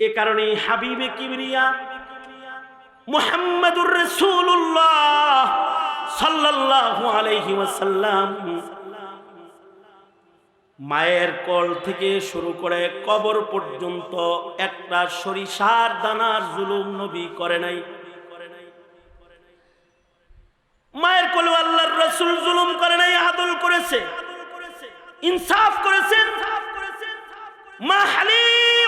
এ কারণে হাবিবে কিবরিয়া মুহাম্মাদুর রাসূলুল্লাহ সাল্লাল্লাহু আলাইহি ওয়াসাল্লাম মায়ের কল থেকে শুরু করে কবর পর্যন্ত একটা সরিষার দানার জুলুম নবী করে নাই। মায়ের কোলে আল্লাহর রসুল জুলুম করে নাই, আদল করেছে, ইনসাফ করেছেন মা সাদিয়া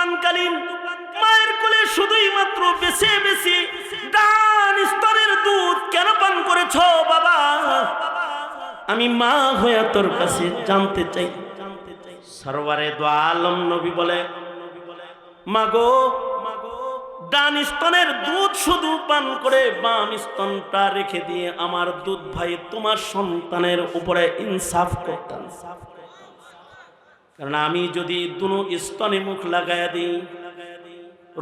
দুগ্ধ মায়ের কোলে শুধুই মাত্র বেছে বেশি ডান স্তনের দুধ কেন পান করেছ বাবা? আমি মা হয়ে তোর কাছে জানতে চাই। সরওয়ারে দো আলম নবী বলে মাগো ডান স্তনের দুধ শুধু পান করে বাম স্তনটা রেখে দিয়ে আমার দুধ ভাই তোমার সন্তানের উপরে ইনসাফ করতাম কারণ আমি যদি দুনো স্তনে মুখ লাগাইয়া দিই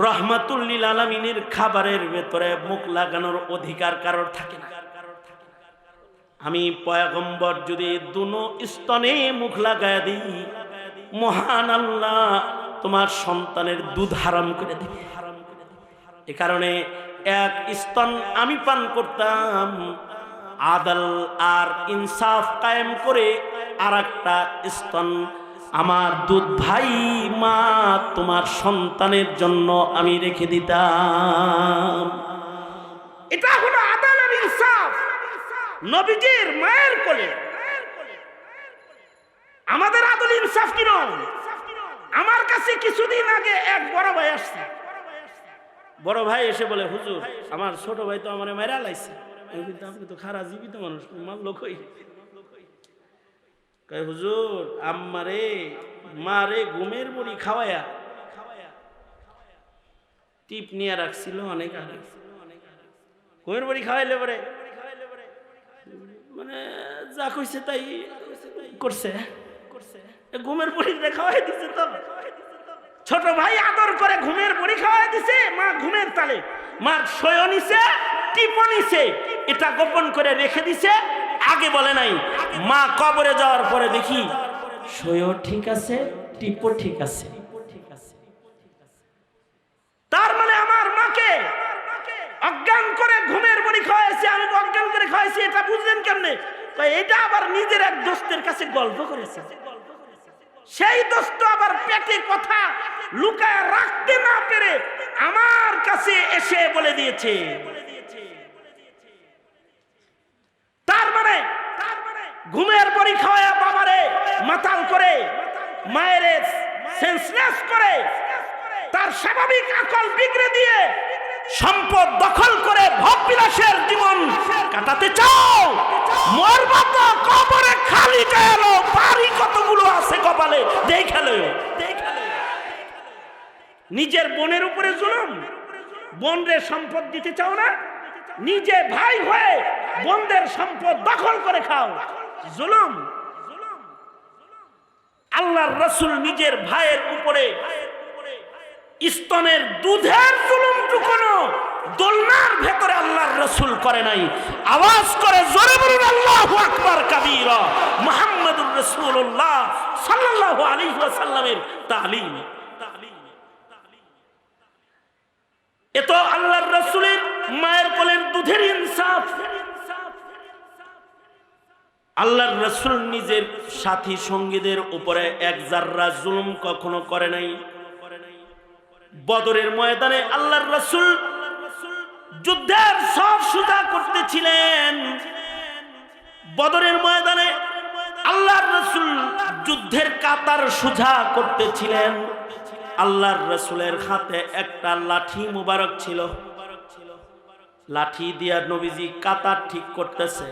রহমাতুল্লিল আলমিনের খাবারের ভেতরে মুখ লাগানোর অধিকার কারোর থাকে না। আমি পয়াগম্বর যদি দুনো স্তনে মুখ লাগাইয়া দিই, মহান আল্লাহ তোমার সন্তানের দুধ হারাম করে দিবে। এ কারণে এক স্তন আমি পান করতাম, আদাল আর ইনসাফ কায়েম করে আর একটা স্তন আমার দুধ ভাই মা তোমার সন্তানের জন্য আমি রেখে দিতাম। এটা হলো আদাল আর ইনসাফ। নবীজির মায়ের কোলে। আমাদের আদল ইনসাফ কিরম আমার কাছে কিছুদিন আগে এক বড় ভাই আসছে। বড় ভাই এসে বলে হুজুর আমার ছোট ভাই তো আমার মেরা লাইছে। আমি কিন্তু আপনি তো খারাপ জীবিত মানুষ মার লোকই কয়, হুজুর, আম্মারে, মারে ঘুমের বড়ি খাওয়ায়া টিপ নিয়ে রাখছিল অনেক আগে। ঘুমের বড়ি খাওয়াইলে পরে? মানে যা কইছে তাই করছে। ঘুমের বড়ি খাওয়াই দিছে তো। ছোট ভাই আদর করে ঘুমের বড়ি খাওয়াই দিছে, মা ঘুমের তালে। মার শয় নিছে টিপো নিছে। এটা গোপন করে রেখে দিছে। আগে বলে নাই, মা কবরে যাওয়ার পরে দেখি শয়ও ঠিক আছে, টিপো, ঠিক আছে। তার মানে আমার মাকে অজ্ঞান করে ঘুমের বড়ি খাওয়াইছে, আমি অজ্ঞান করে খাওয়াইছি, এটা বুঝলেন কেমনে? এটা আবার নিজের এক দোস্তের কাছে গল্প করেছে। সেই দোস্ত আবার পেটে কথা লুকায় রাখতে না পেরে আমার কাছে এসে বলে দিয়েছে তার মানে ঘুমের বড়ি খাওয়ায় বাবারে মাতাল করে, মায়ের সেন্সলেস করে, তার স্বাভাবিক আকল বিগড়ে দিয়ে সম্পদ দখল করে ভোগ বিলাসের জীবন কাটাতে চাও। মরবা তো কবরে খালি গেল বাড়ি কতগুলো আছে কপালে? দেখালে নিজের বোনের উপরে জুলুম? বোনরে সম্পদ দিতে চাও না? নিজে ভাই হয়ে বোনদের সম্পদ দখল করে খাও। জুলুম। আল্লাহর রসুল নিজের ভাইয়ের উপরে স্তনের দুধের জুলুমটুকুনো দোলনার ভেতরে আল্লাহর রসুল করে নাই। আওয়াজ করে জোরে বলুন, আল্লাহু আকবার কাবীরা। মুহাম্মাদুর রাসূলুল্লাহ সাল্লাল্লাহু আলাইহি ওয়াসাল্লামের তালিম। এ তো আল্লাহর রসুলের মায়ের কোলের দুধের ইনসাফ। আল্লাহর রসুল নিজের সাথী সঙ্গীদের উপরে এক জাররা জুলুম কখনো করে নাই। বদরের ময়দানে আল্লাহর রসুল যুদ্ধের সব সুজা করতেছিলেন। বদরের ময়দানে আল্লাহর রসুল যুদ্ধের কাতার সুজা করতেছিলেন। আল্লাহর রসুলের হাতে একটা লাঠি মুবারক ছিল। লাঠি দিয়া নবীজি কাতার ঠিক করতেছে।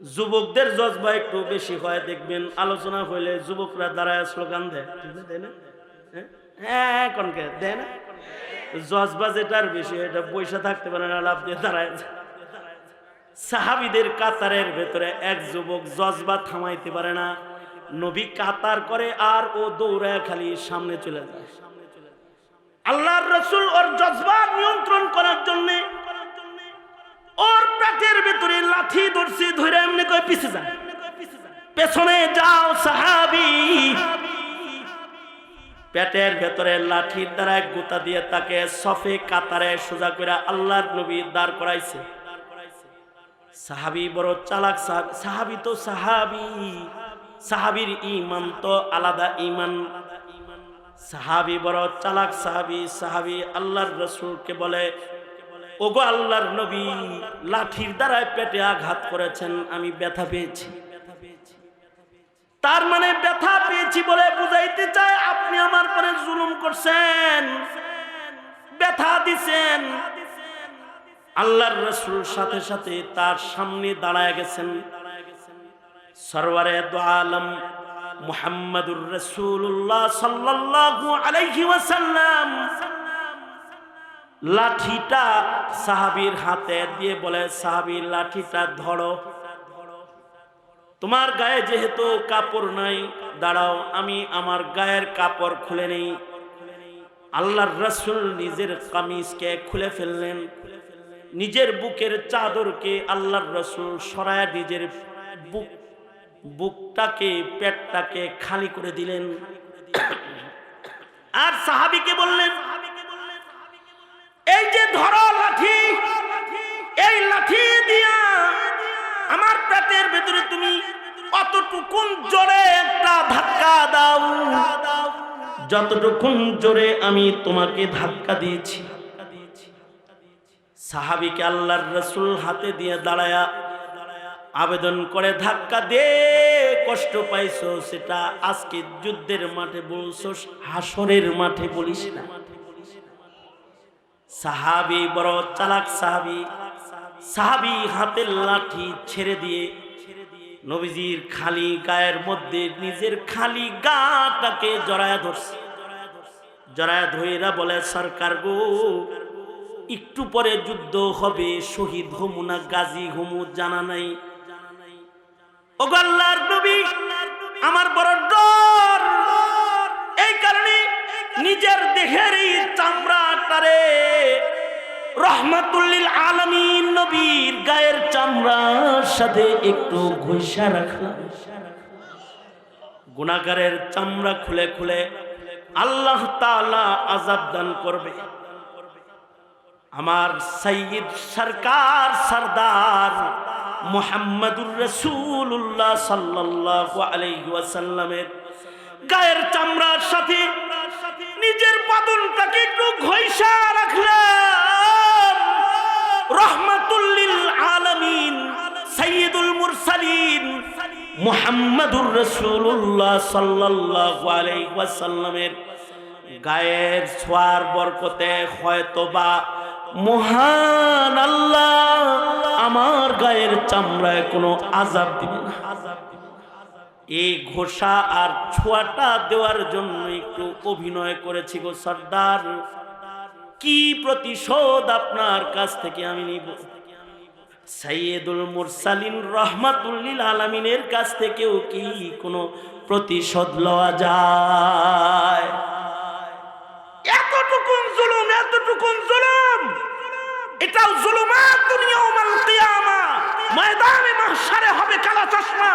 যুবকদের জজবা একটু বেশি হয়, দেখবেন আলোচনা হইলে যুবকরা দাঁড়ায় স্লোগান দেয়। দেয় না? হ্যাঁ? হ্যাঁ কনকে দেয় না? জজবা যেটার বেশি এটা পয়সা থাকতে পারে না, লাভ দিয়ে দাঁড়ায় সাহাবিদের কাতারের ভেতরে এক যুবক জজবা থামাইতে পারে না। নবী কাতার করে আর ও দৌড়ায় খালি সামনে চলে যায়। আল্লাহর রসুল ওর জজবা নিয়ন্ত্রণ করার জন্য পেটের ভেতরে লাঠি ধরছি, ধরে এমনি কয় পিছে যায়। পেছনে যাও সাহাবি। পেটের ভেতরে লাঠির দ্বারা গুতা দিয়ে তাকে সফে কাতারে সোজা করে আল্লাহর নবী দাঁড় করাইছে। সাহাবি বড় চালাক সাহাবি তো সাহাবি। সাহাবির ইমান তো আলাদা ইমান সাহাবি বড় চালাক সাহাবি সাহাবি আল্লাহর রসুলকে বলে ওগো আল্লাহর নবী, লাঠির দ্বারায় পেটে আঘাত করেছেন, আমি ব্যথা পেয়েছি। তার মানে ব্যথা পেয়েছি বলে বুঝাইতে চায়, আপনি আমার পরে জুলুম করছেন, ব্যথা দিছেন। আল্লাহর রসুল সাথে সাথে তার সামনে দাঁড়ায় গেছেন। সরওয়ারে দো আলম মুহাম্মাদুর রসুল্লাহ সাল্লাল্লাহু আলাইহি ওয়াসাল্লাম লাঠিটা সাহাবীর হাতে দিয়ে বলে সাহাবীর লাঠিটা ধরো। তোমার গায়ে যেহেতু কাপড় নাই, দাঁড়াও, আমি আমার গায়ের কাপড় খুলে নেই। আল্লাহর রসুল নিজের কামিজকে খুলে ফেললেন। নিজের বুকের চাদরকে আল্লাহর রসুল সরায় নিজের বুক, বুকটাকে, পেটটাকে খালি করে দিলেন। আর সাহাবিকে বললেন এই যে ধরো লাঠি, এই লাঠি দিয়া আমার পেটের ভেতরে তুমি অতটুকুন জোরে একটা ধাক্কা দাও। যতটুকুন জোরে আমি তোমাকে ধাক্কা দিয়েছি। সাহাবিকে আল্লাহর রসুল হাতে দিয়ে দাঁড়ায়া আবেদন করে ধাক্কা দে কষ্ট পাইছো, সেটা আজকে যুদ্ধের মাঠে বলছো হাসরের মাঠে বলিস না। সাহাবি, বড় চালাক সাহাবি সাহাবি হাতের লাঠি ছেড়ে দিয়ে নবীজির খালি গায়ের মধ্যে নিজের খালি গাটাকে জড়ায় ধরছে। জড়ায় ধইরা বলে, সরকার গো, একটু পরে যুদ্ধ হবে, শহীদ হমু না, গাজী হমু জানা নাই। ও আল্লাহর নবী, আমার বড় ডর। এই কারণে নিজের দেহের এই চামড়াটারে রহমাতুল্লিল আলমিন নবীর গায়ের চামড়ার সাথে একটু ঘষা রাখলাম। গুণাগারের চামড়া খুলে খুলে আল্লাহ তাআলা আজাব দান করবে। আমার সৈয়দ সরকার সরদার মোহাম্মদুর রসুল্লাহ সাল্লাল্লাহু আলাইহি গায়ের চামড়ার সাথে নিজের বাদনটাকে একটু ঘষা রাখলাম। রহমাতুল্লিল আলামিন, সাইয়্যিদুল মুরসালিন, মুহাম্মাদুর রাসূলুল্লাহ সাল্লাল্লাহু আলাইহি ওয়াসাল্লামের গায়ের ছোঁয়ার বরকতে হয়তোবা মহান আল্লাহ আমার গায়ের চামড়ায় কোনো আজাব দিবে না। এই ঘোষা আর ছোঁয়াটা দেওয়ার জন্য একটু অভিনয় করেছি গো সর্দার। কি প্রতিশোধ আপনার কাছ থেকে আমি নিব? সাইয়েদুল মুরসালিন রহমাতুল্লিল আলমিনের কাছ থেকেও কি কোনো প্রতিশোধ লওয়া যায়? এতটুকুন জুলুম এতটুকুন জুলুম। এটাও জুলুমাত দুনিয়া ওমাল কিয়ামা। ময়দানে মাহশারে হবে কালা চশমা।